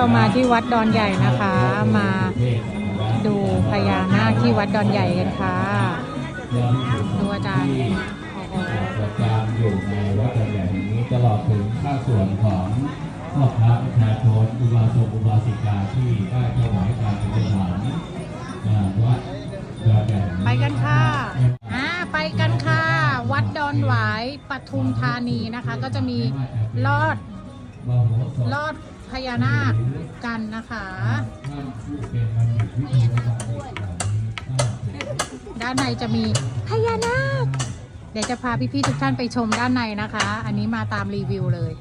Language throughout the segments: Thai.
เรามาที่วัดดอนใหญ่นะคะ มาดูพญานาคที่วัดดอนใหญ่กันค่ะดูอาจารย์โอ้โหประจำอยู่ในวัดใหญ่แห่งนี้ตลอดถึงภาคส่วนของพ่อค้าประชาชนอุบาสกอุบาสิกาที่ได้ถวายการเป็นหลังวัดดอนใหญ่ไปกันค่ะอ่าไปกันค่ะ วัดดอนหวายปทุมธานีนะคะ ก็จะมีลอดลอด พญานาคกันนะคะ ด้านในจะมีพญานาค เดี๋ยวจะพาพี่ๆทุกท่านไปชมด้านในนะคะ อันนี้มาตามรีวิวเลย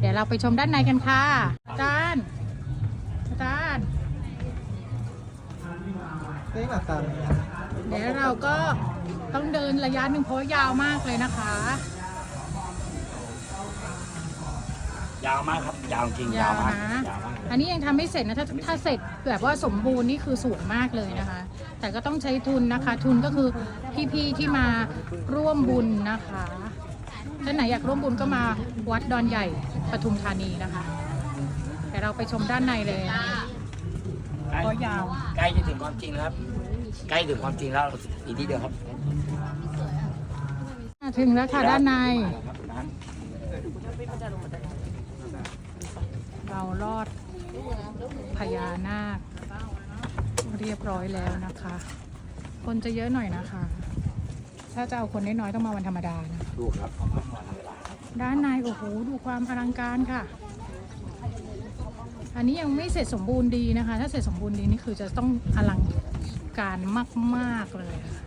เดี๋ยวเราไปชมด้านในกันค่ะอาจารย์อาจารย์เดี๋ยวเราก็ต้องเดินระยะหนึ่งเพราะว่ายาวมากเลยนะคะ ยาวมากครับ ยาวจริงยาวมากนะยาวมาก อันนี้ยังทำไม่เสร็จนะถ้าถ้าเสร็จแบบว่าสมบูรณ์นี่คือสูงมากเลยนะคะ แต่ก็ต้องใช้ทุนนะคะ ทุนก็คือพี่ๆที่มาร่วมบุญนะคะท่านไหนอยากร่วมบุญก็มาวัดดอนใหญ่ปทุมธานีนะคะแต่เราไปชมด้านในเลยก็ยาวใกล้จะถึงความจริงแล้วครับ ใกล้ถึงความจริงแล้วอีกทีเดียวครับ ถึงแล้วค่ะด้านในครับนะ เราลอดพญานาค เรียบร้อยแล้วนะคะ คนจะเยอะหน่อยนะคะ ถ้าจะเอาคนน้อยๆต้องมาวันธรรมดานะดูครับด้านในโอ้โหดูความอลังการค่ะ อันนี้ยังไม่เสร็จสมบูรณ์ดีนะคะ ถ้าเสร็จสมบูรณ์ดีนี่คือจะต้องอลังการมากๆเลยค่ะ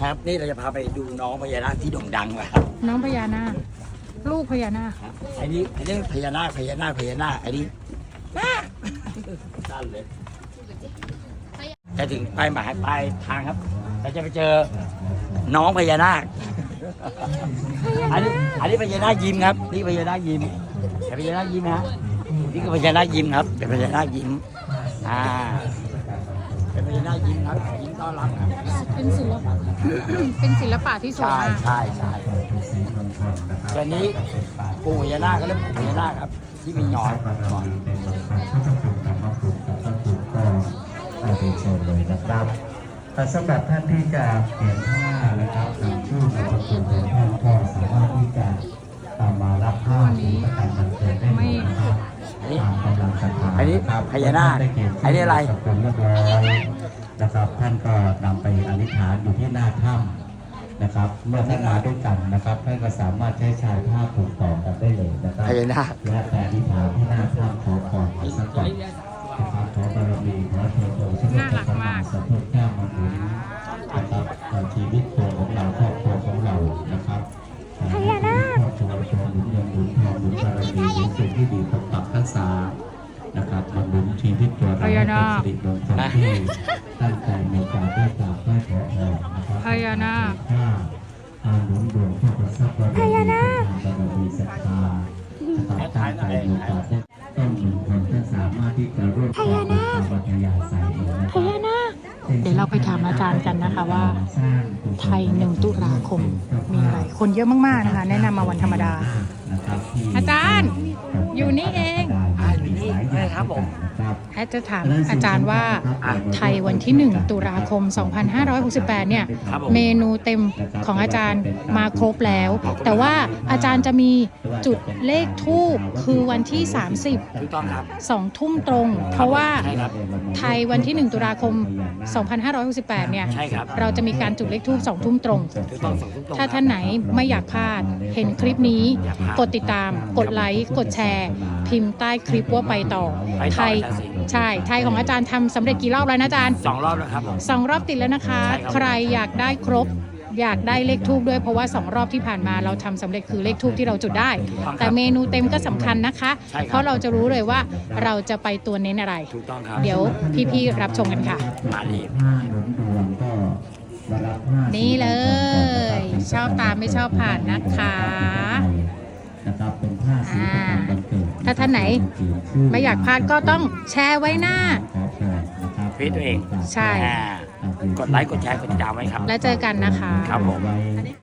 ครับนี่เราจะพาไปดูน้องพญานาคที่โด่งดังมาครับน้องพญานาค ลูกพญานาคอันนี้อันนี้พญานาคพญานาคพญานาคอันนี้สั้นเลยจะถึงปลายหมายปลายทางครับเราจะไปเจอน้องพญานาคอันนี้อันนี้พญานาคยิ้มครับ นี่พญานาคยิ้มแต่พญานาคยิ้มนะนี่คือพญานาคยิ้มครับเป็นพญานาคยิ้มอ่า เป็นพญานายิ้มครับยิ้มต้อนรับครับเป็นศิลปะ เป็นศิลปะที่สวยใช่มากใช่ใช่ตัวนี้ปู่พญานาคก็เรียกปู่พญานาคครับ ที่มีหนอนหนอนอาเรียนเชิญเลยนะครับสำหรับท่านที่จะเปลี่ยนผ้านะครับนำชื่อมาประกวดเป็นท่านก็สามารถที่จะตามมารับผ้าหรือประกันบันเนนี้ะครับพญานาคได้เกียรติอันนี้อะไรกับคนเรียบร้อยนะครับ ท่านก็นำไปอธิษฐานอยู่ที่หน้าถ้ำนะครับ เมื่อท่านมาด้วยกันนะครับท่านก็สามารถใช้ชายผ้าผูกต่อกันได้เลยนะครับพญานาคและแต่อธิษฐานที่หน้าถ้ำขอพรขอสักก่อนนะครับขอบารมีขอเทโตสมเด็จ ชีวิตตัวเราให้เป็นสิริมงคลที่ตั้งใจในการได้กราบไหว้ขอพรนะครับพญานาคข้าอาหนุนดวงพ่อประสักบารมีบารมีศรัทธานะครับตั้งใจมีโอกาสได้ต้องหนึ่งคนท่านสามารถที่จะร่วมความบุญตามวัทยาศัยเลยนะคพรับญานาคเดี๋ยวเราไปถามอาจารย์กันนะคะว่า ไทยหนึ่งตุลาคมมีอะไรคนเยอะมากๆนะคะ แนะนำมาวันธรรมดา อาจารย์อยู่นี่เองอ่าอยู่นี่ใช่ครับผมแอดจะถามอาจารย์ว่าไทยวันที่ 1 ตุลาคม 2568 เนี่ยครับผมเมนูเต็มของอาจารย์มาครบแล้ว แต่ว่าอาจารย์จะมีจุดเลขทูบคือวันที่ 30ถูกต้องครับ2ทุ่มตรง เพราะว่าใช่ครับไทยวันที่ 1 ตุลาคม 2568 เนี่ยใช่ครับเราจะมีการจุดเลขทูบ2ทุ่มตรงถูกต้องสองทุ่มตรง ถ้าท่านไหนไม่อยากพลาด เห็นคลิปนี้ กดติดตาม กดไลค์ กดแชร์พิมพ์ใต้คลิปว่าไปต่อไปต่อไทยอาจารย์สิใช่ไทยของอาจารย์ทำสำเร็จกี่รอบแล้วนะอาจารย์ สองรอบแล้วครับผม สองรอบติดแล้วนะคะ ใช่ครับ ใครอยากได้ครบ อยากได้เลขทูบด้วยเพราะว่าสองรอบที่ผ่านมาเราทำสำเร็จคือเลขทูบที่เราจุดได้ แต่เมนูเต็มก็สำคัญนะคะ ใช่ครับ เพราะเราจะรู้เลยว่าเราจะไปตัวเน้นอะไร ถูกต้องครับเดี๋ยวพี่ๆรับชมกันค่ะ มาดีผ้าหนุนดวงก็มารับผ้านี่เลย ชอบตามไม่ชอบผ่านนะคะ นะครับเป็นผ้าสีประจำวันเกิดถ้าท่านไหน ไม่อยากพลาดก็ต้องแชร์ไว้หน้าขอพรนะครับเฟซตัวเองใช่ อ่ากดไลค์กดแชร์กดติดตามไว้ครับ แล้วเจอกันนะคะ ครับผมไว้